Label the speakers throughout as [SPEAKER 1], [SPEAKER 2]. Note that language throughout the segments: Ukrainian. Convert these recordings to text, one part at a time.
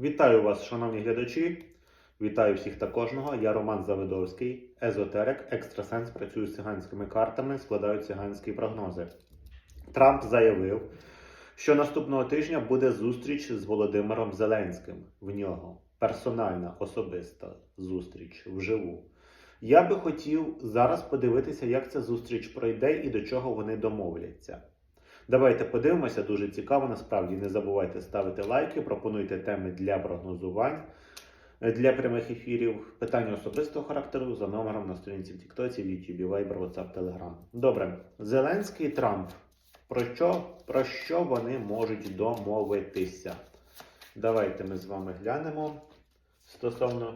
[SPEAKER 1] Вітаю вас, шановні глядачі. Вітаю всіх та кожного. Я Роман Завидовський, езотерик, екстрасенс, працюю з циганськими картами, складаю циганські прогнози. Трамп заявив, що наступного тижня буде зустріч з Володимиром Зеленським. В нього персональна особиста зустріч вживу. Я би хотів зараз подивитися, як ця зустріч пройде і до чого вони домовляться. Давайте подивимося, дуже цікаво. Насправді не забувайте ставити лайки, пропонуйте теми для прогнозувань, е, для прямих ефірів, питання особистого характеру за номером на сторінці в Тіктоці, в Ютубі, Viber, WhatsApp, Telegram. Добре, Зеленський Трамп. Про що, про що вони можуть домовитися? Давайте ми з вами глянемо стосовно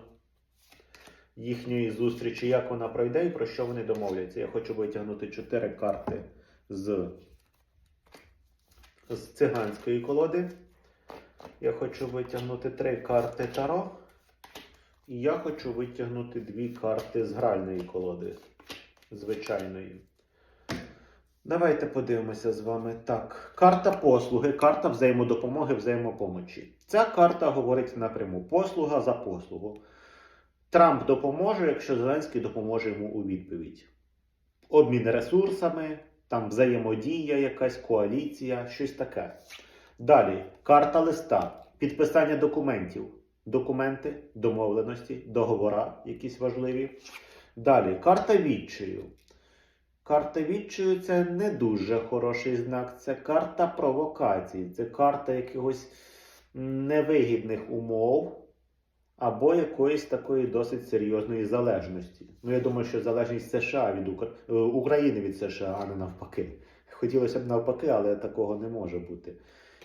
[SPEAKER 1] їхньої зустрічі, як вона пройде і про що вони домовляться. Я хочу витягнути чотири карти з з циганської колоди. Я хочу витягнути три карти Таро. І я хочу витягнути дві карти з гральної колоди. Звичайної. Давайте подивимося з вами. Так, карта послуги, карта взаємодопомоги, взаємопомочі. Ця карта говорить напряму: послуга за послугу. Трамп допоможе, якщо Зеленський допоможе йому у відповідь. Обмін ресурсами, там взаємодія, якась коаліція, щось таке. Далі, карта листа, підписання документів, документи, домовленості, договора, якісь важливі. Далі, карта відчаю. Карта відчаю це не дуже хороший знак. Це карта провокацій, це карта якихось невигідних умов або якоїсь такої досить серйозної залежності. Ну, я думаю, що залежність США від Укра... е, України від США, а не навпаки. Хотілося б навпаки, але такого не може бути.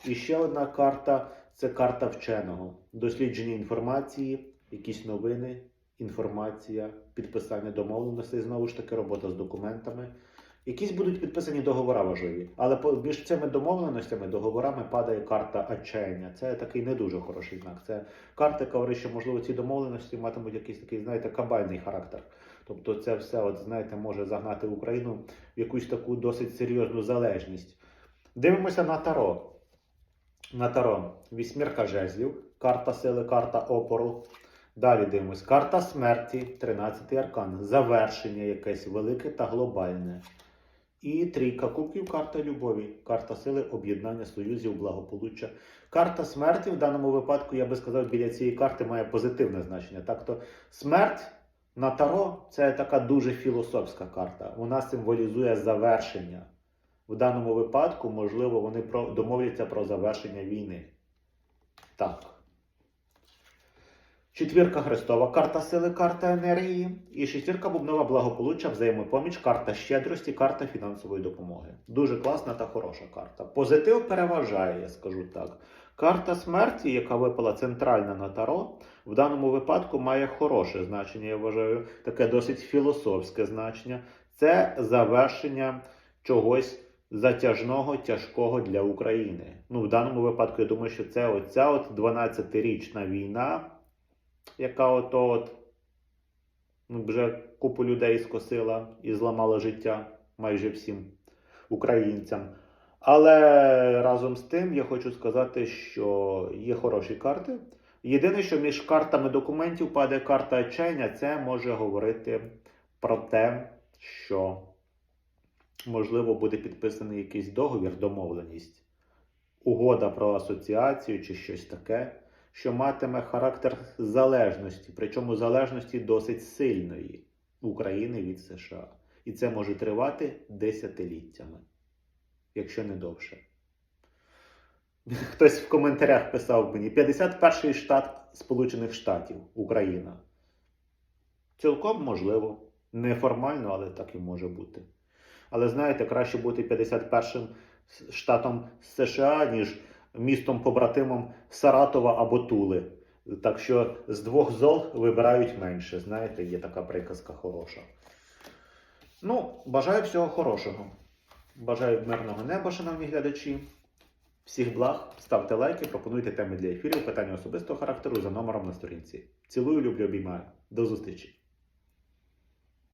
[SPEAKER 1] І ще одна карта це карта вченого. Дослідження інформації, якісь новини, інформація, підписання домовленостей, знову ж таки, робота з документами. Якісь будуть підписані договори важливі, але між цими домовленостями, договорами падає карта отчаяння. Це такий не дуже хороший знак. Це карта, говорить, що можливо ці домовленості матимуть якийсь такий, знаєте, кабальний характер. Тобто, це все, от знаєте, може загнати Україну в якусь таку досить серйозну залежність. Дивимося на Таро. На Таро. Вісьмірка жезлів, карта сили, карта опору. Далі дивимось. Карта смерті, 13-й аркан. Завершення якесь велике та глобальне. І трійка кубків, карта любові, карта сили, об'єднання союзів, благополуччя. Карта смерті в даному випадку, я би сказав, біля цієї карти має позитивне значення. Так то смерть на таро це така дуже філософська карта. Вона символізує завершення. В даному випадку, можливо, вони домовляться про завершення війни. Так. Четвірка Христова, карта сили, карта енергії. І шестірка бубнова благополуччя, взаємопоміч, карта щедрості, карта фінансової допомоги. Дуже класна та хороша карта. Позитив переважає, я скажу так. Карта смерті, яка випала центральна на таро, в даному випадку має хороше значення, я вважаю, таке досить філософське значення. Це завершення чогось затяжного, тяжкого для України. Ну, в даному випадку, я думаю, що це оця от 12-річна війна яка ото от ну, вже купу людей скосила і зламала життя майже всім українцям. Але разом з тим я хочу сказати, що є хороші карти. Єдине, що між картами документів падає карта отчаяння, це може говорити про те, що можливо буде підписаний якийсь договір, домовленість, угода про асоціацію чи щось таке що матиме характер залежності, причому залежності досить сильної України від США. І це може тривати десятиліттями, якщо не довше. Хтось в коментарях писав мені: 51-й штат Сполучених Штатів Україна. Цілком можливо. Неформально, але так і може бути. Але знаєте, краще бути 51-м штатом США, ніж містом побратимом Саратова або Тули. Так що з двох зол вибирають менше. Знаєте, є така приказка хороша. Ну, бажаю всього хорошого. Бажаю мирного неба, шановні глядачі. Всіх благ, ставте лайки, пропонуйте теми для ефірів, питання особистого характеру за номером на сторінці. Цілую, люблю, обіймаю. До зустрічі!